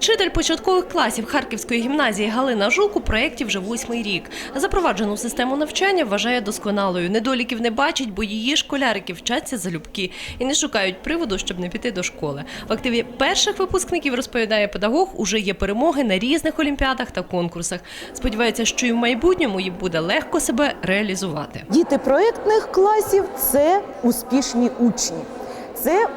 Вчитель початкових класів Харківської гімназії Галина Жук у проєкті вже восьмий рік. Запроваджену систему навчання вважає досконалою. Недоліків не бачить, бо її школярики вчаться залюбки і не шукають приводу, щоб не піти до школи. В активі перших випускників розповідає педагог, уже є перемоги на різних олімпіадах та конкурсах. Сподівається, що і в майбутньому їм буде легко себе реалізувати. Діти проєктних класів це успішні учні. Це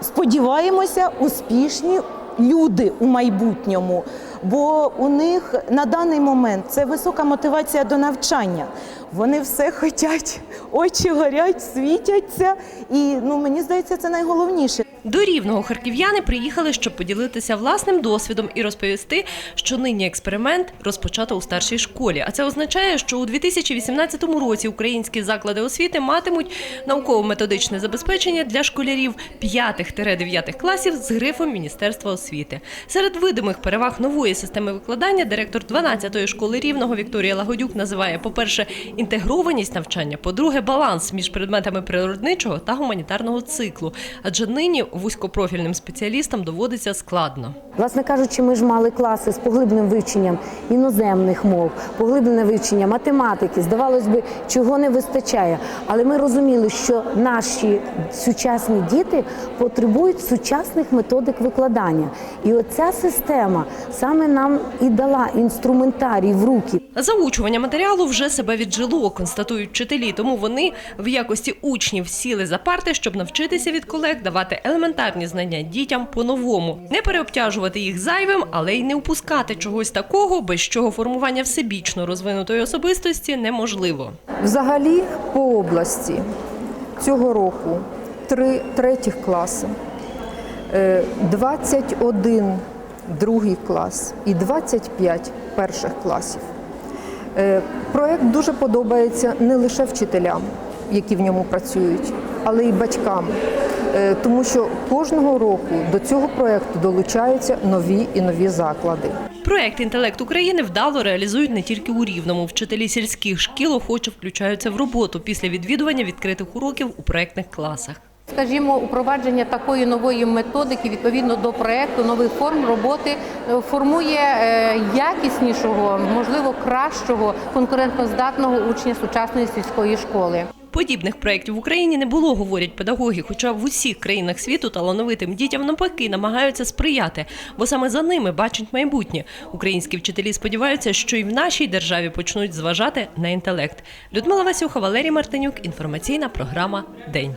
сподіваємося, успішні люди у майбутньому. Бо у них на даний момент це висока мотивація до навчання. Вони все хочуть, очі горять, світяться. І ну мені здається, це найголовніше. До рівного харків'яни приїхали, щоб поділитися власним досвідом і розповісти, що нині експеримент розпочато у старшій школі. А це означає, що у 2018 році українські заклади освіти матимуть науково-методичне забезпечення для школярів 5-9 класів з грифом Міністерства освіти. Серед видимих переваг нової системи викладання директор 12-ї школи рівного Вікторія Лагодюк називає, по-перше, інтегрованість навчання, по-друге, баланс між предметами природничого та гуманітарного циклу. Адже нині вузькопрофільним спеціалістам доводиться складно. Власне кажучи, ми ж мали класи з поглибленим вивченням іноземних мов, поглиблене вивчення математики. Здавалось би, чого не вистачає. Але ми розуміли, що наші сучасні діти потребують сучасних методик викладання. І оця система саме нам і дала інструментарій в руки. Заучування матеріалу вже себе віджило, констатують вчителі. Тому вони в якості учнів сіли за парти, щоб навчитися від колег давати елементарні знання дітям по-новому, не переобтяжувати їх зайвим, але й не упускати чогось такого, без чого формування всебічно розвинутої особистості неможливо. Взагалі по області цього року три третіх класи, е, 21 другий клас і 25 перших класів. Е, Проект дуже подобається не лише вчителям, які в ньому працюють, але й батькам, Е, тому що кожного року до цього проекту долучаються нові і нові заклади. Проект інтелект України вдало реалізують не тільки у рівному. Вчителі сільських шкіл охоче включаються в роботу після відвідування відкритих уроків у проектних класах. Скажімо, упровадження такої нової методики відповідно до проекту нових форм роботи е, формує е, якіснішого, можливо, кращого конкурентноздатного учня сучасної сільської школи. Подібних проєктів в Україні не було, говорять педагоги. Хоча в усіх країнах світу талановитим дітям навпаки намагаються сприяти, бо саме за ними бачать майбутнє. Українські вчителі сподіваються, що і в нашій державі почнуть зважати на інтелект. Людмила Васюха, Валерій Мартинюк. Інформаційна програма День.